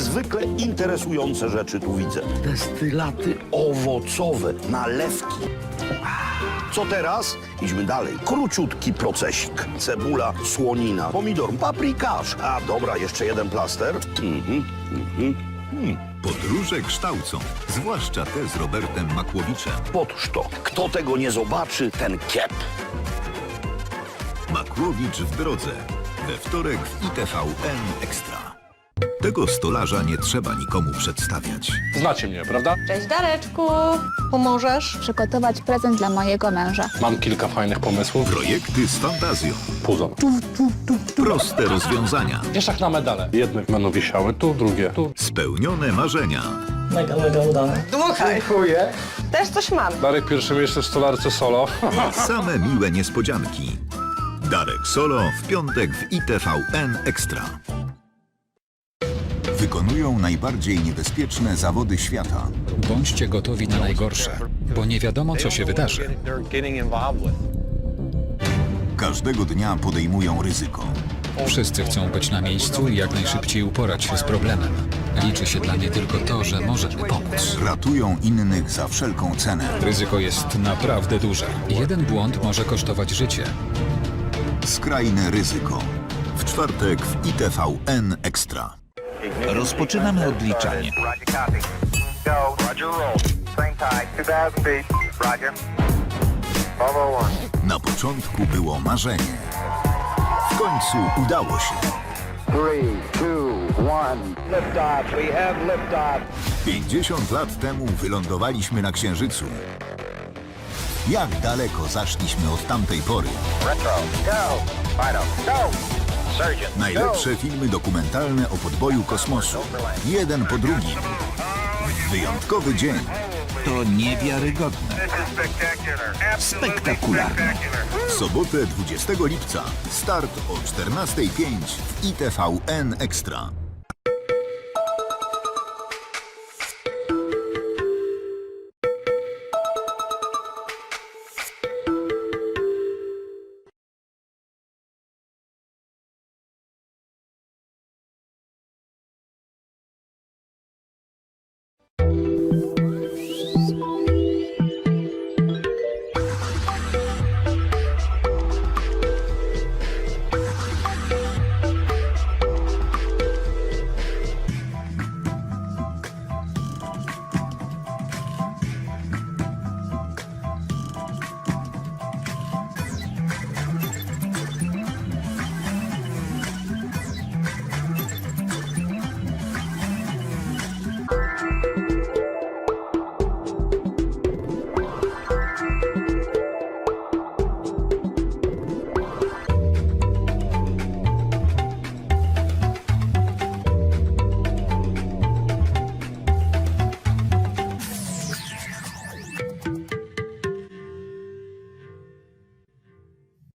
Niezwykle interesujące rzeczy tu widzę. Destylaty owocowe, nalewki. Co teraz? Idźmy dalej. Króciutki procesik. Cebula, słonina, pomidor, paprykarz. A dobra, jeszcze jeden plaster. Mhm, mhm. Podróże kształcą, zwłaszcza te z Robertem Makłowiczem. Otóż to, kto tego nie zobaczy, ten kiep. Makłowicz w drodze. We wtorek w ITVN Ekstra. Tego stolarza nie trzeba nikomu przedstawiać. Znacie mnie, prawda? Cześć Dareczku! Pomożesz? przygotować prezent dla mojego męża. Mam kilka fajnych pomysłów. Projekty z fantazją. Puzon. Proste rozwiązania. Wieszak na medale. Jedne będą wisiały tu, drugie tu. Spełnione marzenia. Mega, mega udane. Dmuchaj! Dziękuję. Też coś mam. Darek pierwsze miejsce w stolarce solo. Same miłe niespodzianki. Darek Solo w piątek w ITVN Ekstra. Wykonują najbardziej niebezpieczne zawody świata. Bądźcie gotowi na najgorsze, bo nie wiadomo, co się wydarzy. Każdego dnia podejmują ryzyko. Wszyscy chcą być na miejscu i jak najszybciej uporać się z problemem. Liczy się dla mnie tylko to, że możemy pomóc. Ratują innych za wszelką cenę. Ryzyko jest naprawdę duże. Jeden błąd może kosztować życie. Skrajne ryzyko. W czwartek w ITVN Ekstra. Rozpoczynamy odliczanie. Roger, copy. Go. Roger, roll. Same tide, 2,000 feet. Roger. 501. Na początku było marzenie. W końcu udało się. 3, 2, 1. Liftoff. We have liftoff. 50 lat temu wylądowaliśmy na Księżycu. Jak daleko zaszliśmy od tamtej pory? Retro. Go. Fido. Go. Najlepsze filmy dokumentalne o podboju kosmosu. Jeden po drugim. Wyjątkowy dzień. To niewiarygodne. Spektakularne. W sobotę 20 lipca. Start o 14.05 w ITVN Ekstra.